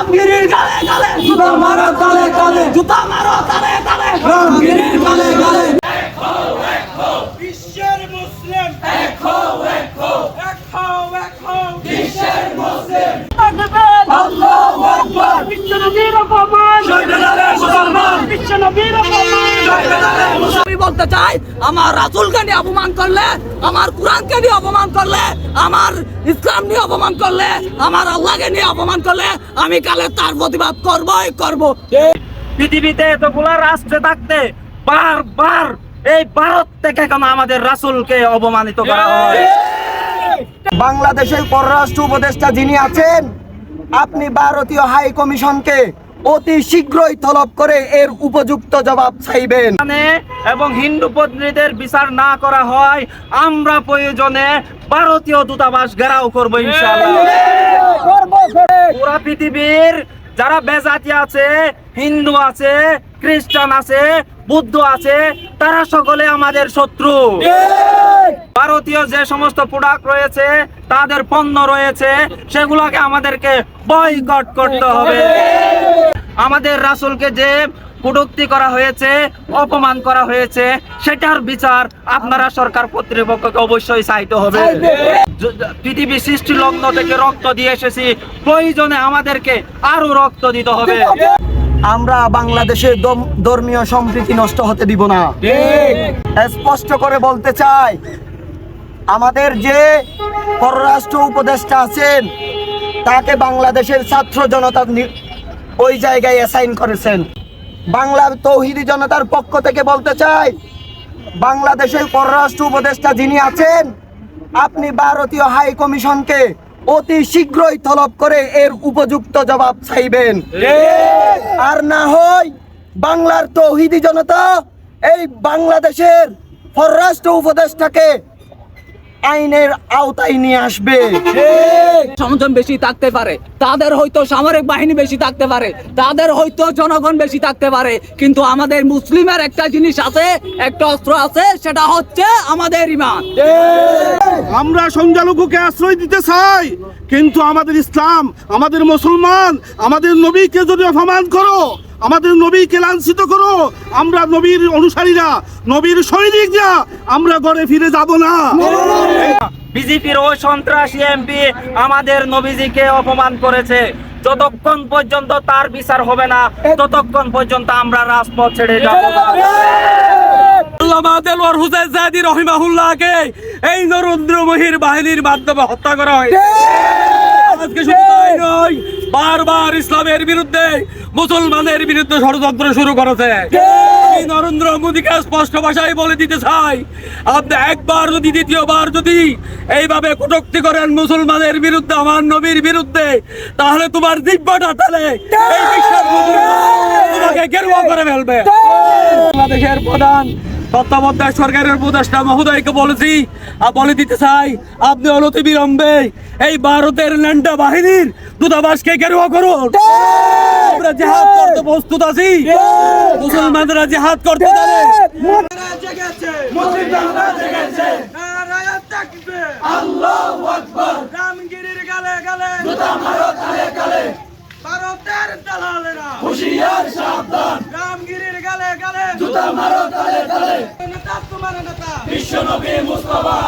রামগিরির গালে গালে জুতা মারো তালে তালে জুতা মারো তালে তালে রামগিরির গালে গালে। বিশ্বের মুসলিম এক হও এক হও এক হও এক হও বিশ্বের মুসলিম। আল্লাহু আকবার। বিশ্বনবীর অপমান। জয়বেলালে মুসলমান বিশ্বনবীর অপমান। মুসলমান আমি বলতে চাই আমার রাসূলকে নিয়ে অপমান করলে আমার কোরআনকে নিয়ে অপমান করলে আমার ইসলাম নিয়ে অপমান করলে আমার আল্লাহকে নিয়ে অপমান করলে আমি কালে তার প্রতিবাদ করবই করব। পৃথিবীতে এতগুলা রাষ্ট্রে থাকতে বারবার এই ভারত থেকে কেন আমাদের রাসূলকে অপমানিত করা হয়? বাংলাদেশের পররাষ্ট্র উপদেষ্টা যিনি আছেন আপনি ভারতীয় হাই কমিশনকে অতি শীঘ্রই তলব করে এর উপযুক্ত জবাব চাইবেন। এবং হিন্দু পত্নীদের বিচার না করা হয় আমরা প্রয়োজনে ভারতীয় দূতাবাস ঘেরাও করব পুরা পৃথিবীর যারা বেজাতি আছে হিন্দু আছে খ্রিস্টান আছে বুদ্ধ আছে তারা সকলে আমাদের শত্রু। ভারতীয় যে সমস্ত প্রোডাক্ট রয়েছে তাদের পণ্য রয়েছে সেগুলোকে আমাদেরকে বয়কট করতে হবে। আমাদের রাসুলকে যে কটূক্তি করা হয়েছে অপমান করা হয়েছে সেটার বিচার আপনারা সরকার কর্তৃপক্ষকে অবশ্যই চাইতে হবে। পৃথিবী সৃষ্টি লগ্ন থেকে রক্ত দিয়ে এসেছি প্রয়োজনে আমাদেরকে আরও রক্ত দিতে হবে। আমরা বাংলাদেশের ধর্মীয় সম্প্রীতি নষ্ট হতে দিব না। স্পষ্ট করে বলতে চাই আমাদের যে পররাষ্ট্র উপদেষ্টা আছেন তাকে বাংলাদেশের ছাত্র জনতা ওই জায়গায় অ্যাসাইন করেছেন। বাংলার তৌহিদি জনতার পক্ষ থেকে বলতে চাই বাংলাদেশের পররাষ্ট্র উপদেষ্টা যিনি আছেন আপনি ভারতীয় হাই কমিশনকে অতি শীঘ্রই তলব করে এর উপযুক্ত জবাব চাইবেন। আর না হয় বাংলার তৌহিদি জনতা এই বাংলাদেশের পররাষ্ট্র উপদেষ্টাকে আইনের আওতায় নিয়ে আসবে। সংযম বেশি থাকতে পারে। তাদের হয়তো সামরিক বাহিনী বেশি থাকতে পারে। তাদের হয়তো জনগণ বেশি থাকতে পারে। কিন্তু আমাদের মুসলিমের একটা জিনিস আছে একটা অস্ত্র আছে সেটা হচ্ছে আমাদের ইমান আমরা সংখ্যালঘুকে আশ্রয় দিতে চাই কিন্তু আমাদের ইসলাম আমাদের মুসলমান আমাদের নবীকে যদি অপমান করো আমাদের নবীকে লাঞ্ছিত করো। আমরা নবীর অনুসারীরা নবীর সৈনিকরা আমরা ঘরে ফিরে যাব না। বিজেপির ওই সন্ত্রাসী এমপি আমাদের নবীজিকে অপমান করেছে। যতক্ষণ পর্যন্ত তার বিচার হবে না ততক্ষণ পর্যন্ত আমরা রাজপথ ছেড়ে যাব না। আল্লামা দেলোয়ার হুসেন জাদি রহিমাহুল্লাহকে এই নরেন্দ্র মহির বাহিনীর মাধ্যমে হত্যা করা হয় আজকে শুধু তাই নয় বারবার ইসলামের বিরুদ্ধে মুসলমানের বিরুদ্ধে ষড়যন্ত্র শুরু করেছে। নরেন্দ্র মোদীকে স্পষ্ট ভাষায় বলে দিতে চাই আপনি একবার যদি দ্বিতীয়বার যদি এইভাবে কটুক্তি করেন মুসলমানের বিরুদ্ধে আমার নবীর বিরুদ্ধে তাহলে তোমার দিব্যটা তাহলে তোমাকে গেরুয়া করে ফেলবে। বাংলাদেশের প্রধান তত্ত্বাবধায়ক সরকারের উপদেষ্টা মহোদয়কে বলেছি আর বলে দিতে চাই আপনি অনতি বিলম্বে এই ভারতের ল্যান্ডা বাহিনীর দূতাবাসকে গেরুয়া করুন। আমরা জেহাদ করতে প্রস্তুত আছি। মুসলমানরা জেহাদ করতে জানে জেগেছে মুসলিমরা জেগেছে নারায় তাকবীর আল্লাহু আকবার রামগিরির গালে গালে জুতা মারো তালে তালে দালালেরা হুশিয়ার সাবধান। রামগিরির গালে গালে। জুতা মারো তালে তালে। নেতা তোমার নেতা। বিশ্বনবী মুস্তাফা